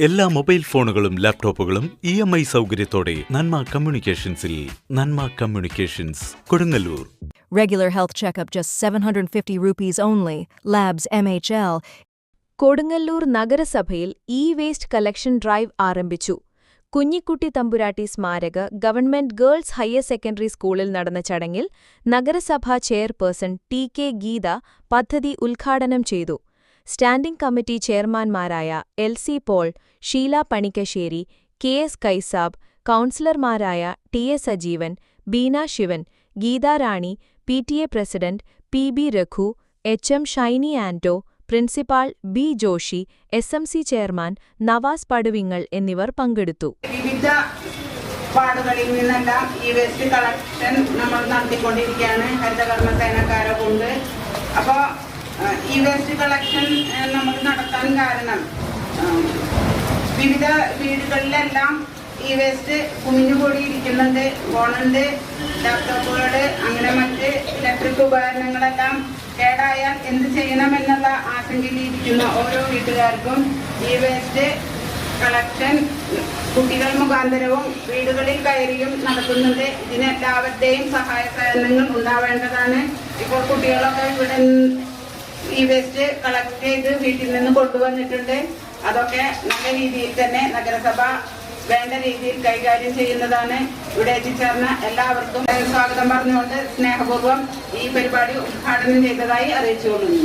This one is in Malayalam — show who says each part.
Speaker 1: എല്ലാ മൊബൈൽ ഫോണുകളും ലാപ്ടോപ്പുകളും ഇ എം ഐ സൗകര്യത്തോടെ Nanma കമ്മ്യൂണിക്കേഷൻസിൽ Nanma communications Kodungallur
Speaker 2: Regular health checkup just 750 rupees only. Labs MHL.
Speaker 3: Kodungallur നഗരസഭയിൽ ഇ വേസ്റ്റ് കളക്ഷൻ ഡ്രൈവ് ആരംഭിച്ചു കുഞ്ഞിക്കുട്ടി തമ്പുരാട്ടി സ്മാരക ഗവൺമെന്റ് ഗേൾസ് ഹയർ സെക്കൻഡറി സ്കൂളിൽ നടന്ന ചടങ്ങിൽ നഗരസഭാ ചെയർപേഴ്സൺ ടി കെ ഗീത പദ്ധതി ഉദ്ഘാടനം ചെയ്തു standing committee ചെയർമാൻമാരായ L C Paul Sheela Panikkassery K S Kaisab കൗൺസിലർമാരായ T A Sajeevan Beena Shivan Geetharani P T A president P B Raghu H M Shiny Anto principal B Joshi S M C chairman Navas Paduvingal എന്നിവർ പങ്കെടുത്തു.
Speaker 4: വിവിധ പാടുകളിൽ നിന്നെല്ലാം ഈ വേസ്റ്റ് കളക്ഷൻ നമ്മൾ നടത്തിക്കൊണ്ടിരിക്കുകയാണ്. ഹരിതകർമ്മ സേനക്കാരെ കൊണ്ട് ഈ വേസ്റ്റ് കളക്ഷൻ നമുക്ക് നടത്താൻ കാരണം. വിവിധ വീടുകളിലെല്ലാം ഈ വേസ്റ്റ് കുമിഞ്ഞുകൂടി ഇരിക്കുന്നുണ്ട് ഫോണുണ്ട് ലാപ്ടോപ്പുകൾ അങ്ങനെ മറ്റ് ഇലക്ട്രിക് ഉപകരണങ്ങളെല്ലാം കേടായാൽ എന്ത് ചെയ്യണമെന്നുള്ള ആശങ്കയിലിരിക്കുന്ന ഓരോ വീട്ടുകാർക്കും ഈ വേസ്റ്റ് കളക്ഷൻ കുട്ടികൾ മുഖാന്തരവും വീടുകളിൽ കയറിയും നടത്തുന്നുണ്ട് ഇതിന് എല്ലാവരുടെയും സഹായ സഹകരണങ്ങൾ ഉണ്ടാവേണ്ടതാണ്. ഇപ്പോൾ കുട്ടികളൊക്കെ ഇവിടെ ഈ വേസ്റ്റ് കളക്ട് ചെയ്ത് വീട്ടിൽ നിന്ന് കൊണ്ടുവന്നിട്ടുണ്ട്. അതൊക്കെ നല്ല രീതിയിൽ തന്നെ നഗരസഭ വേണ്ട രീതിയിൽ കൈകാര്യം ചെയ്യുന്നതാണ്. ഇവിടെ എത്തിച്ചേർന്ന എല്ലാവർക്കും സ്വാഗതം പറഞ്ഞുകൊണ്ട് സ്നേഹപൂർവം ഈ പരിപാടി ഉദ്ഘാടനം ചെയ്തതായി അറിയിച്ചുകൊള്ളുന്നു.